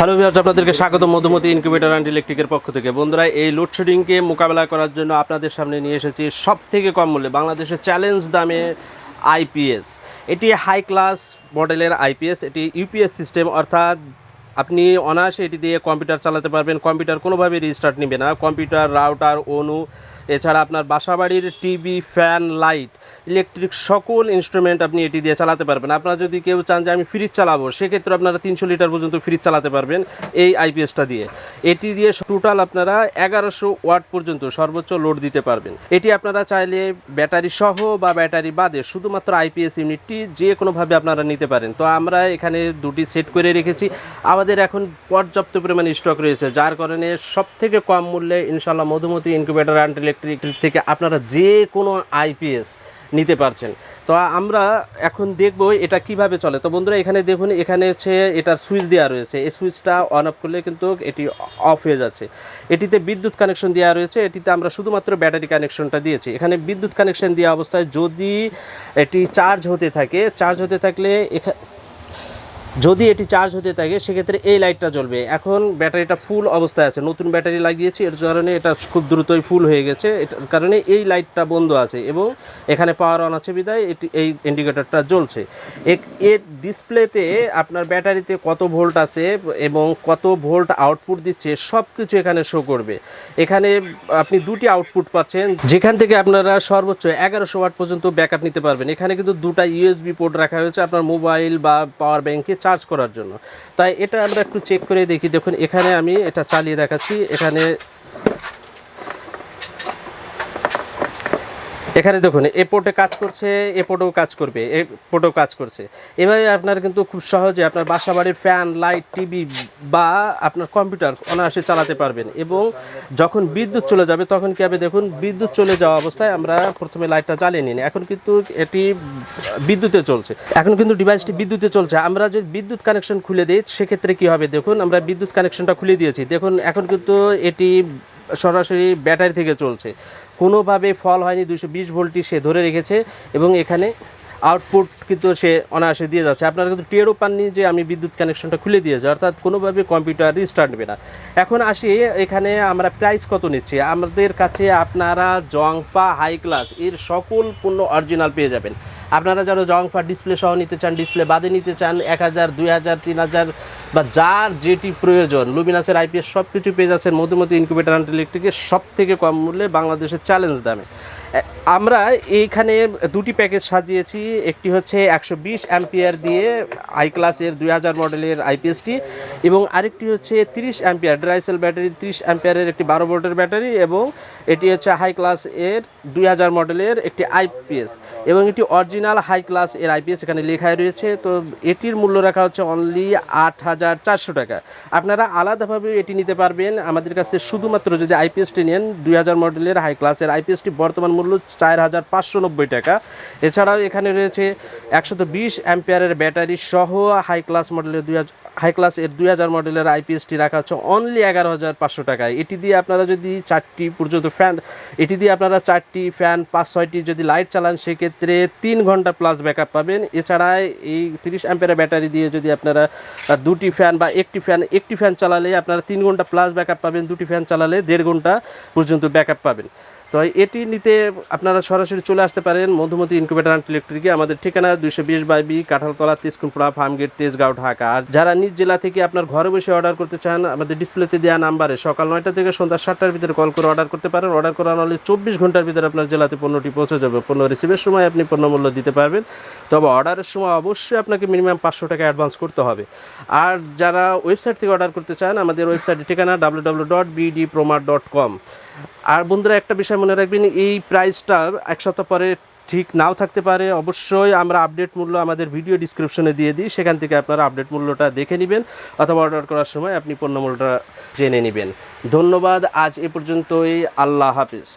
Hello viewers, আপনাদেরকে স্বাগত Madhumati incubator and ইলেকট্রিকের পক্ষ থেকে। বন্ধুরা, এই লোডশেডিংকে মোকাবেলা করার জন্য আপনাদের সামনে নিয়ে এসেছি সব থেকে কম মূল্যে বাংলাদেশের চ্যালেঞ্জ দামে আইপিএস। এটি হাই ক্লাস মডেলের আইপিএস, এটি ইউপিএস সিস্টেম অর্থাৎ আপনি অনায়াসে এটি দিয়ে কম্পিউটার চালাতে পারবেন। কম্পিউটার কোনোভাবে রিস্টার্ট নেবে না। কম্পিউটার রাউটার অনু এছাড়া আপনার বাসাবাড়ির টিভি, ফ্যান, লাইট, ইলেকট্রিক সকল ইনস্ট্রুমেন্ট আপনি এটি দিয়ে চালাতে পারবেন। আপনারা যদি কেউ চান যে আমি ফ্রিজ চালাবো, সেক্ষেত্রে আপনারা তিনশো লিটার পর্যন্ত ফ্রিজ চালাতে পারবেন এই আইপিএসটা দিয়ে। এটি দিয়ে টোটাল আপনারা এগারোশো ওয়াট পর্যন্ত সর্বোচ্চ লোড দিতে পারবেন। এটি আপনারা চাইলে ব্যাটারি সহ বা ব্যাটারি বাদে শুধুমাত্র আইপিএস ইউনিটটি যে কোনোভাবে আপনারা নিতে পারেন। তো আমরা এখানে দুটি সেট করে রেখেছি। আমাদের এখন পর্যাপ্ত পরিমাণে স্টক রয়েছে, যার কারণে সবথেকে কম মূল্যে ইনশাল্লাহ মধুমতি ইনকিউবেটর অ্যান্ড ইলেকট্রিক থেকে আপনারা যে কোনো আইপিএস নিতে পারছেন। তো আমরা এখন দেখব এটা কীভাবে চলে। তো বন্ধুরা, এখানে দেখুন, এখানে হচ্ছে এটার সুইচ দেওয়া রয়েছে। এই সুইচটা অন অফ করলে কিন্তু এটি অফ হয়ে যাচ্ছে। এটিতে বিদ্যুৎ কানেকশন দেওয়া রয়েছে। এটিতে আমরা শুধুমাত্র ব্যাটারি কানেকশনটা দিয়েছি। এখানে বিদ্যুৎ কানেকশন দেওয়া অবস্থায় যদি এটি চার্জ হতে থাকে চার্জ হতে থাকলে এখা যদি এটি চার্জ হতে থাকে, সেক্ষেত্রে এই লাইটটা জ্বলবে। এখন ব্যাটারিটা ফুল অবস্থায় আছে। নতুন ব্যাটারি লাগিয়েছি, এর কারণে এটা খুব দ্রুতই ফুল হয়ে গেছে। এটার কারণে এই লাইটটা বন্ধ আছে এবং এখানে পাওয়ার অন আছে বিদায় এটি, এই ইন্ডিকেটরটা জ্বলছে। এর ডিসপ্লেতে আপনার ব্যাটারিতে কত ভোল্ট আছে এবং কত ভোল্ট আউটপুট দিচ্ছে সব কিছু এখানে শো করবে। এখানে আপনি দুটি আউটপুট পাচ্ছেন। যেখান থেকে আপনারা সর্বোচ্চ এগারোশো ওয়াট পর্যন্ত ব্যাকআপ নিতে পারবেন। এখানে কিন্তু দুটা ইউএসবি পোর্ট রাখা হয়েছে। আপনার মোবাইল বা পাওয়ার ব্যাংকে চার্জ করার জন্য। তাই এটা আমরা একটু চেক করে দেখি। দেখুন, এখানে আমি এটা চালিয়ে দেখাচ্ছি। এখানে এখানে দেখুন, এ পোর্টে কাজ করছে, এ পোর্টেও কাজ করবে, এ পোর্টেও কাজ করছে। এভাবে আপনার কিন্তু খুব সহজে আপনার বাসা বাড়ির ফ্যান, লাইট, টিভি বা আপনার কম্পিউটার অনায়াসে চালাতে পারবেন এবং যখন বিদ্যুৎ চলে যাবে, তখন কী হবে দেখুন, বিদ্যুৎ চলে যাওয়া অবস্থায় আমরা প্রথমে লাইটটা জ্বালিয়ে নিন এখন কিন্তু এটি বিদ্যুতে চলছে। এখন কিন্তু ডিভাইসটি বিদ্যুতে চলছে। আমরা যদি বিদ্যুৎ কানেকশন খুলে দিই, সেক্ষেত্রে কী হবে দেখুন, আমরা বিদ্যুৎ কানেকশনটা খুলে দিয়েছি। দেখুন, এখন কিন্তু এটি সরাসরি ব্যাটারি থেকে চলছে। কোনোভাবে ফল হয়নি দুশো বিশ ভোল্টটি সে ধরে রেখেছে এবং এখানে আউটপুট কিন্তু সে অনায়াসে দিয়ে যাচ্ছে। আপনারা কিন্তু টেরও পাননি যে আমি বিদ্যুৎ কানেকশনটা খুলে দিয়েছি, অর্থাৎ কোনোভাবে কম্পিউটার রিস্টার্ট নেবে না। এখন আসি, এখানে আমরা প্রাইস কত নিচ্ছি? আমাদের কাছে আপনারা জংপা হাই ক্লাস এর সকল পণ্য অরিজিনাল পেয়ে যাবেন। আপনারা যারা জংপা ডিসপ্লে সহ নিতে চান ডিসপ্লে বাদে নিতে চান, এক হাজার, দুই হাজার, তিন হাজার, বা যার যেটি প্রয়োজন লুমিনাসের আইপিএস সব কিছু পেয়ে যাচ্ছেন মধ্যমতি ইনকিউবেটার অ্যান্ড ইলেকট্রিকের সব থেকে কম মূল্যে বাংলাদেশের চ্যালেঞ্জ দামে। আমরা এইখানে দুটি প্যাকেজ সাজিয়েছি। একটি হচ্ছে একশো বিশ অ্যাম্পিয়ার দিয়ে আই ক্লাসের দুই হাজার মডেলের আইপিএসটি এবং আরেকটি হচ্ছে তিরিশ অ্যাম্পিয়ার ড্রাইসেল ব্যাটারি তিরিশ অ্যাম্পিয়ারের একটি বারো ভোল্টের ব্যাটারি এবং এটি হচ্ছে হাই ক্লাস এর দুই হাজার মডেলের একটি আইপিএস এবং এটি অরিজিনাল হাই ক্লাস এর আইপিএস এখানে লেখাই রয়েছে। তো এটির মূল্য রাখা হচ্ছে অনলি আট হাজার চারশো টাকা। আপনারা আলাদাভাবে এটি নিতে পারবেন। আমাদের কাছে শুধুমাত্র যদি আইপিএসটি নেন, দুই হাজার মডেলের হাই ক্লাসের আইপিএসটি বর্তমান মূল্য চার হাজার পাঁচশো নব্বই টাকা। এছাড়াও এখানে রয়েছে একশত বিশ অ্যাম্পিয়ারের ব্যাটারি সহ হাই ক্লাস মডেলের দুই হাজার হাই ক্লাস এর দুই হাজার মডেলের আইপিএসটি রাখা হচ্ছে অনলি এগারো হাজার পাঁচশো টাকায় এটি দিয়ে আপনারা যদি চারটি পর্যন্ত ফ্যান এটি দিয়ে আপনারা চারটি ফ্যান পাঁচ ছয়টি যদি লাইট চালান, সেক্ষেত্রে তিন ঘণ্টা প্লাস ব্যাকআপ পাবেন। এছাড়া এই তিরিশ অ্যাম্পিয়ারের ব্যাটারি দিয়ে যদি আপনারা দুটি ফ্যান বা একটি ফ্যান একটি ফ্যান চালালে আপনারা তিন ঘণ্টা প্লাস ব্যাকআপ পাবেন। দুটি ফ্যান চালালে দেড় ঘণ্টা পর্যন্ত ব্যাকআপ পাবেন। তো এটি নিতে আপনারা সরাসরি চলে আসতে পারেন মধুমতি ইনকিউবেটার অ্যান্ড ইলেকট্রিকে আমাদের ঠিকানা দুইশো বিশ বাই বি, কাঁঠালতলা তেজকুমপুরা ফার্মগেট, তেজগাঁও, ঢাকা। আর যারা নিজ জেলা থেকে আপনার ঘরে বসে অর্ডার করতে চান, আমাদের ডিসপ্লেতে দেওয়া নাম্বারে সকাল নয়টা থেকে সন্ধ্যা সাতটার ভিতরে কল করে অর্ডার করতে পারেন। অর্ডার করা হলে চব্বিশ ঘণ্টার ভিতরে আপনার জেলাতে পণ্যটি পৌঁছে যাবে। পণ্য রিসিভের সময় আপনি পণ্য মূল্য দিতে পারবেন। তবে অর্ডারের সময় অবশ্যই আপনাকে মিনিমাম পাঁচশো টাকা অ্যাডভান্স করতে হবে। আর যারা ওয়েবসাইট থেকে অর্ডার করতে চান, আমাদের ওয়েবসাইটের ঠিকানা W dot BD প্রোমার dot com আর বন্ধুরা, একটা বিষয় মনে রাখবেন, এই প্রাইসটা এক সপ্তাহ পরে ঠিক নাও থাকতে পারে। অবশ্যই আমরা আপডেট মূল্য আমাদের ভিডিও ডিসক্রিপশনে দিয়ে দিই। সেখান থেকে আপনারা আপডেট মূল্যটা দেখে নেবেন অথবা অর্ডার করার সময় আপনি পণ্য মূল্যটা জেনে নেবেন। ধন্যবাদ। আজ এ পর্যন্তই। আল্লাহ হাফিজ।